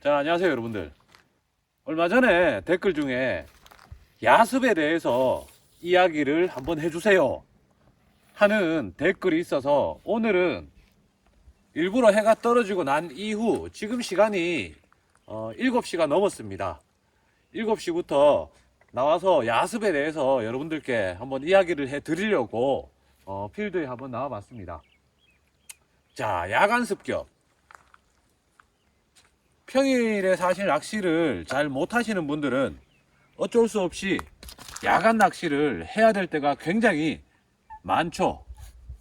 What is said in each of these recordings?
자, 안녕하세요, 여러분들. 얼마 전에 댓글 중에 야습에 대해서 이야기를 한번 해주세요. 하는 댓글이 있어서 오늘은 일부러 해가 떨어지고 난 이후 지금 시간이 어, 7시가 넘었습니다. 7시부터 나와서 야습에 대해서 여러분들께 한번 이야기를 해 드리려고 어, 필드에 한번 나와 봤습니다. 자, 야간 습격. 평일에 사실 낚시를 잘 못하시는 분들은 어쩔 수 없이 야간 낚시를 해야 될 때가 굉장히 많죠.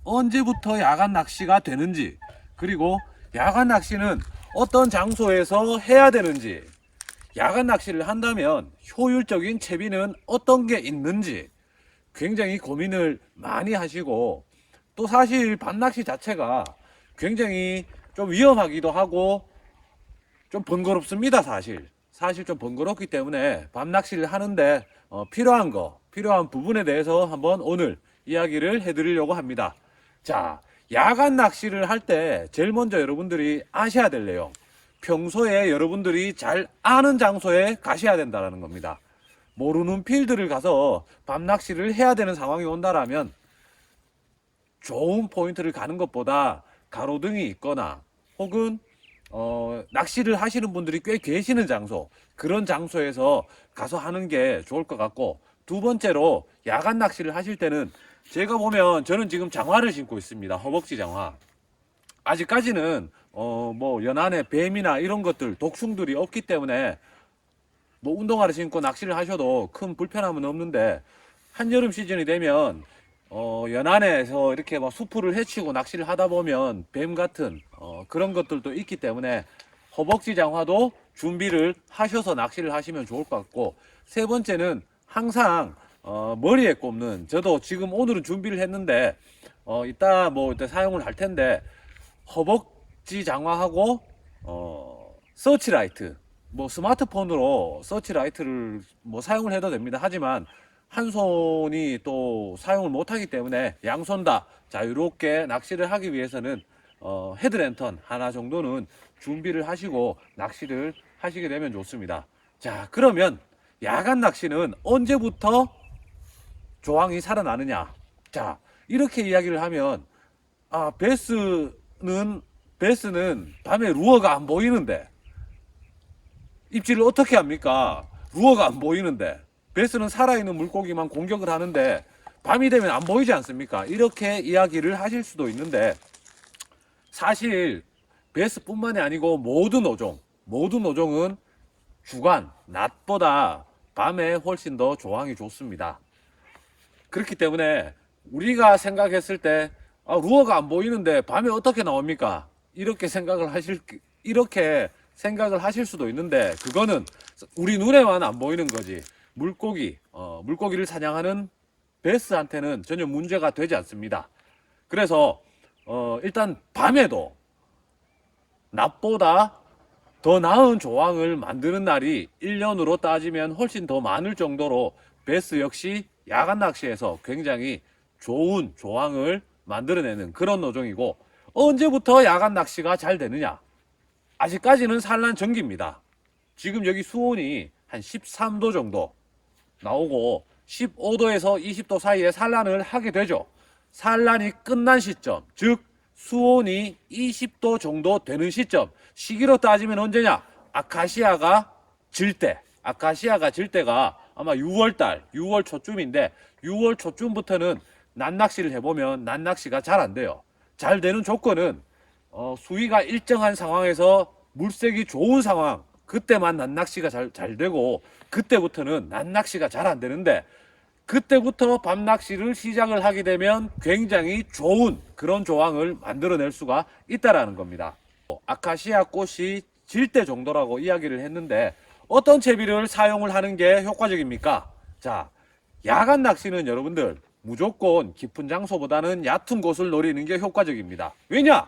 언제부터 야간 낚시가 되는지, 그리고 야간 낚시는 어떤 장소에서 해야 되는지, 야간 낚시를 한다면 효율적인 채비는 어떤 게 있는지 굉장히 고민을 많이 하시고 또 사실 밤낚시 자체가 굉장히 좀 위험하기도 하고 좀 번거롭습니다 사실. 사실 좀 번거롭기 때문에 밤 낚시를 하는데 어, 필요한 거 필요한 부분에 대해서 한번 오늘 이야기를 해드리려고 합니다. 자 야간 낚시를 할 때 제일 먼저 여러분들이 아셔야 될 내용. 평소에 여러분들이 잘 아는 장소에 가셔야 된다는 겁니다. 모르는 필드를 가서 밤 낚시를 해야 되는 상황이 온다라면 좋은 포인트를 가는 것보다 가로등이 있거나 혹은 어, 낚시를 하시는 분들이 꽤 계시는 장소. 그런 장소에서 가서 하는 게 좋을 것 같고 두 번째로 야간 낚시를 하실 때는 제가 보면 저는 지금 장화를 신고 있습니다. 허벅지 장화. 아직까지는 어, 뭐 연안에 뱀이나 이런 것들 독충들이 없기 때문에 뭐 운동화를 신고 낚시를 하셔도 큰 불편함은 없는데 한여름 시즌이 되면 어, 연안에서 이렇게 막 수풀을 헤치고 낚시를 하다 보면 뱀 같은 어, 그런 것들도 있기 때문에 허벅지 장화도 준비를 하셔서 낚시를 하시면 좋을 것 같고 세 번째는 항상 어, 머리에 꼽는 저도 지금 오늘은 준비를 했는데 어, 이따 뭐 이따 사용을 할 텐데 허벅지 장화하고 어, 서치라이트 뭐 스마트폰으로 서치라이트를 뭐 사용을 해도 됩니다. 하지만 한 손이 또 사용을 못하기 때문에 양손 다 자유롭게 낚시를 하기 위해서는 어, 헤드랜턴 하나 정도는 준비를 하시고 낚시를 하시게 되면 좋습니다. 자, 그러면 야간 낚시는 언제부터 조항이 살아나느냐? 자, 이렇게 이야기를 하면 아, 베스는 베스는 밤에 루어가 안 보이는데 입질을 어떻게 합니까? 루어가 안 보이는데 베스는 살아있는 물고기만 공격을 하는데 밤이 되면 안 보이지 않습니까? 이렇게 이야기를 하실 수도 있는데 사실 베스뿐만이 아니고 모든 어종 모든 어종은 주간 낮보다 밤에 훨씬 더 조항이 좋습니다. 그렇기 때문에 우리가 생각했을 때 아, 루어가 안 보이는데 밤에 어떻게 나옵니까? 이렇게 생각을 하실 이렇게 생각을 하실 수도 있는데 그거는 우리 눈에만 안 보이는 거지 물고기 어, 물고기를 사냥하는 베스한테는 전혀 문제가 되지 않습니다. 그래서 어, 일단 밤에도 낮보다 더 나은 조항을 만드는 날이 1년으로 따지면 훨씬 더 많을 정도로 베스 역시 야간 낚시에서 굉장히 좋은 조항을 만들어내는 그런 어종이고 언제부터 야간 낚시가 잘 되느냐? 아직까지는 산란 전기입니다. 지금 여기 수온이 한 13도 정도 나오고 15도에서 20도 사이에 산란을 하게 되죠. 산란이 끝난 시점, 즉 수온이 20도 정도 되는 시점. 시기로 따지면 언제냐? 아카시아가 질 때. 아카시아가 질 때가 아마 6월 달, 6월 초쯤인데 6월 초쯤부터는 낮낚시를 해보면 낮낚시가 잘 안 돼요. 잘 되는 조건은 어, 수위가 일정한 상황에서 물색이 좋은 상황 그때만 낮낚시가 잘, 잘 되고 그때부터는 낮낚시가 잘 안 되는데 그때부터 밤낚시를 시작을 하게 되면 굉장히 좋은 그런 조항을 만들어낼 수가 있다라는 겁니다. 아카시아 꽃이 질 때 정도라고 이야기를 했는데 어떤 채비를 사용을 하는 게 효과적입니까? 자, 야간 낚시는 여러분들 무조건 깊은 장소보다는 얕은 곳을 노리는 게 효과적입니다. 왜냐?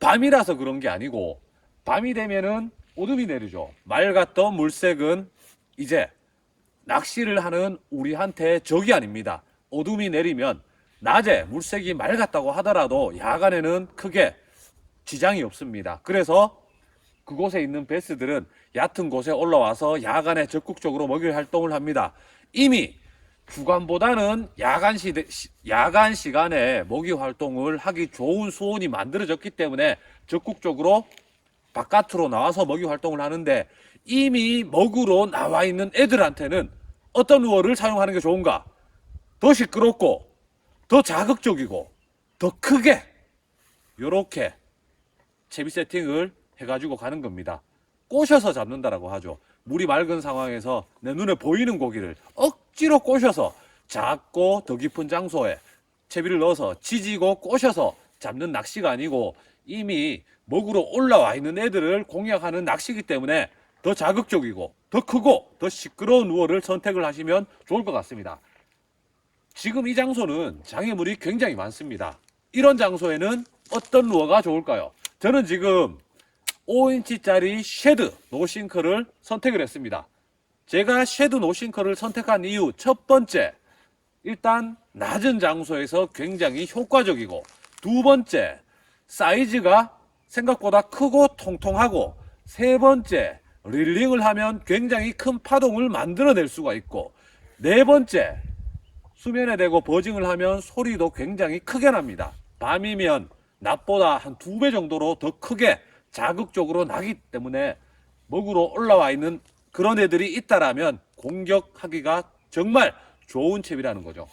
밤이라서 그런 게 아니고 밤이 되면은 어둠이 내리죠. 맑았던 물색은 이제 낚시를 하는 우리한테 적이 아닙니다. 어둠이 내리면 낮에 물색이 맑았다고 하더라도 야간에는 크게 지장이 없습니다. 그래서 그곳에 있는 베스들은 얕은 곳에 올라와서 야간에 적극적으로 먹이 활동을 합니다. 이미 주간보다는 야간 시 야간 시간에 먹이 활동을 하기 좋은 수온이 만들어졌기 때문에 적극적으로 바깥으로 나와서 먹이 활동을 하는데 이미 먹으로 나와 있는 애들한테는 어떤 루어를 사용하는 게 좋은가? 더 시끄럽고 더 자극적이고 더 크게 요렇게 채비 세팅을 해가지고 가는 겁니다. 꼬셔서 잡는다라고 하죠. 물이 맑은 상황에서 내 눈에 보이는 고기를 억지로 꼬셔서 작고 더 깊은 장소에 채비를 넣어서 지지고 꼬셔서 잡는 낚시가 아니고 이미 먹으로 올라와 있는 애들을 공략하는 낚시이기 때문에 더 자극적이고 더 크고 더 시끄러운 루어를 선택을 하시면 좋을 것 같습니다. 지금 이 장소는 장애물이 굉장히 많습니다. 이런 장소에는 어떤 루어가 좋을까요? 저는 지금 5인치짜리 쉐드 노싱크를 선택을 했습니다. 제가 쉐드 노싱크를 선택한 이유 첫 번째, 일단 낮은 장소에서 굉장히 효과적이고 두 번째, 사이즈가 생각보다 크고 통통하고 세 번째, 릴링을 하면 굉장히 큰 파동을 만들어낼 수가 있고 네 번째, 수면에 대고 버징을 하면 소리도 굉장히 크게 납니다. 밤이면 낮보다 한 두 배 정도로 더 크게 자극적으로 나기 때문에 먹으로 올라와 있는 그런 애들이 있다라면 공격하기가 정말 좋은 채비라는 거죠.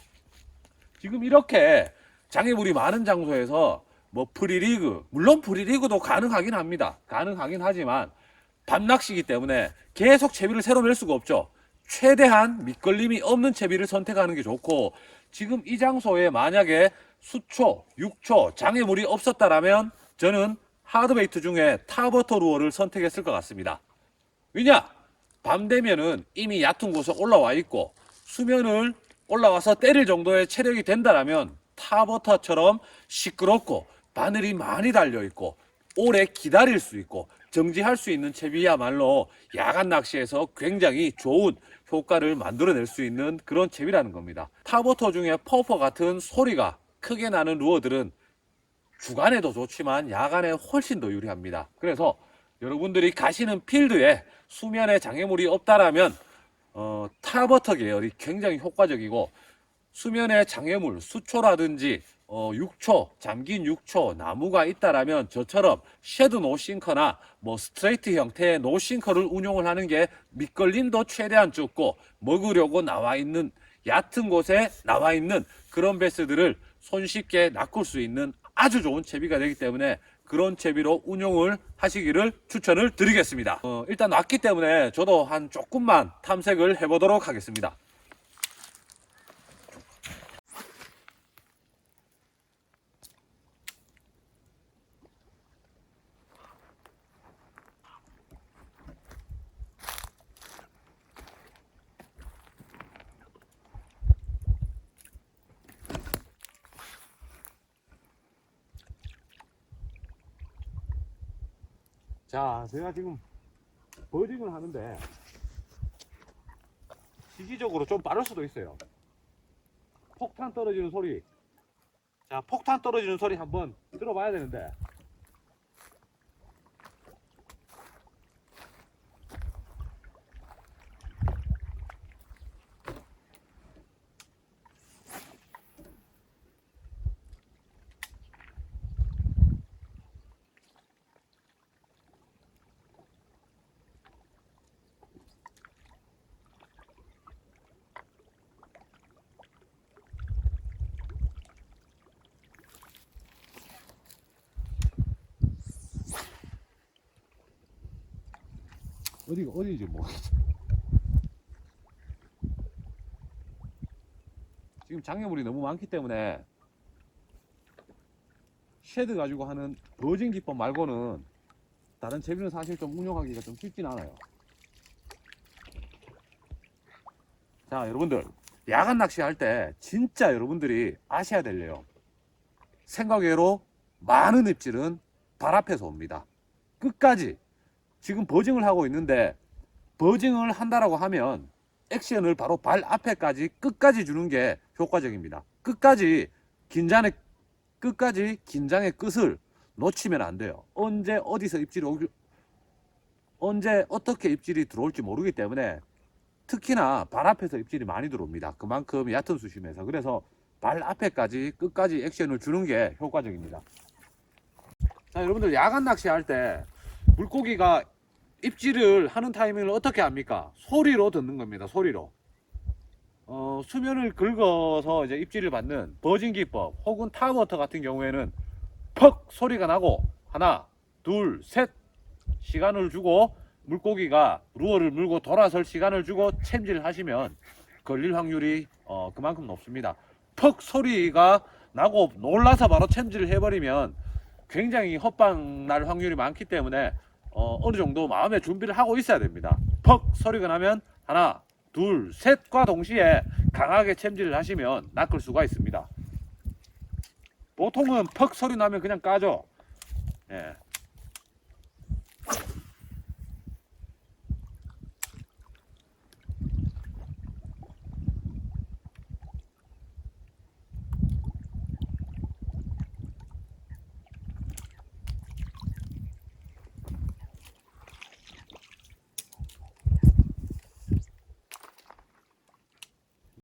지금 이렇게 장애물이 많은 장소에서 뭐 프리리그, 물론 프리리그도 가능하긴 합니다. 가능하긴 하지만 밤낚시기 때문에 계속 채비를 새로 낼 수가 없죠. 최대한 밑걸림이 없는 채비를 선택하는 게 좋고 지금 이 장소에 만약에 수초, 육초 장애물이 없었다라면 저는 하드베이트 중에 타버터 루어를 선택했을 것 같습니다. 왜냐? 밤 되면은 이미 얕은 곳에 올라와 있고 수면을 올라와서 때릴 정도의 체력이 된다라면 타버터처럼 시끄럽고 바늘이 많이 달려 있고 오래 기다릴 수 있고 정지할 수 있는 채비야말로 야간 낚시에서 굉장히 좋은 효과를 만들어낼 수 있는 그런 채비라는 겁니다. 타버터 중에 퍼퍼 같은 소리가 크게 나는 루어들은 주간에도 좋지만 야간에 훨씬 더 유리합니다. 그래서 여러분들이 가시는 필드에 수면에 장애물이 없다라면 어, 타버터 계열이 굉장히 효과적이고 수면에 장애물, 수초라든지 어, 6초, 잠긴 6초, 나무가 있다라면 저처럼 쉐드 노싱커나 뭐 스트레이트 형태의 노싱커를 운용을 하는 게 밑걸림도 최대한 적고 먹으려고 나와 있는 얕은 곳에 나와 있는 그런 베스들을 손쉽게 낚을 수 있는 아주 좋은 채비가 되기 때문에 그런 채비로 운용을 하시기를 추천을 드리겠습니다. 어, 일단 왔기 때문에 저도 한 조금만 탐색을 해보도록 하겠습니다. 자, 제가 지금 버징을 하는데 시기적으로 좀 빠를 수도 있어요. 폭탄 떨어지는 소리. 자, 폭탄 떨어지는 소리 한번 들어봐야 되는데. 어디가 어디인지 모르겠어. 지금 장애물이 너무 많기 때문에 쉐드 가지고 하는 버진 기법 말고는 다른 재비는 사실 좀 운영하기가 좀 쉽진 않아요. 자, 여러분들 야간 낚시할 때 진짜 여러분들이 아셔야 될래요. 생각외로 많은 입질은 발 앞에서 옵니다. 끝까지 지금 버징을 하고 있는데 버징을 한다라고 하면 액션을 바로 발 앞에까지 끝까지 주는 게 효과적입니다. 끝까지 긴장의 끝까지 긴장의 끝을 놓치면 안 돼요. 언제 어디서 입질이 오길 언제 어떻게 입질이 들어올지 모르기 때문에 특히나 발 앞에서 입질이 많이 들어옵니다. 그만큼 얕은 수심에서 그래서 발 앞에까지 끝까지 액션을 주는 게 효과적입니다. 자 여러분들 야간 낚시할 때 물고기가 입질을 하는 타이밍을 어떻게 합니까? 소리로 듣는 겁니다. 소리로. 어, 수면을 긁어서 이제 입질을 받는 버진 기법 혹은 타워터 같은 경우에는 퍽 소리가 나고 하나, 둘, 셋 시간을 주고 물고기가 루어를 물고 돌아설 시간을 주고 챔질을 하시면 걸릴 확률이 어, 그만큼 높습니다. 퍽 소리가 나고 놀라서 바로 챔질을 해버리면 굉장히 헛방 날 확률이 많기 때문에 어, 어느 정도 마음의 준비를 하고 있어야 됩니다. 퍽 소리가 나면 하나, 둘, 셋과 동시에 강하게 챔질을 하시면 낚을 수가 있습니다. 보통은 퍽 소리 나면 그냥 까죠. 예.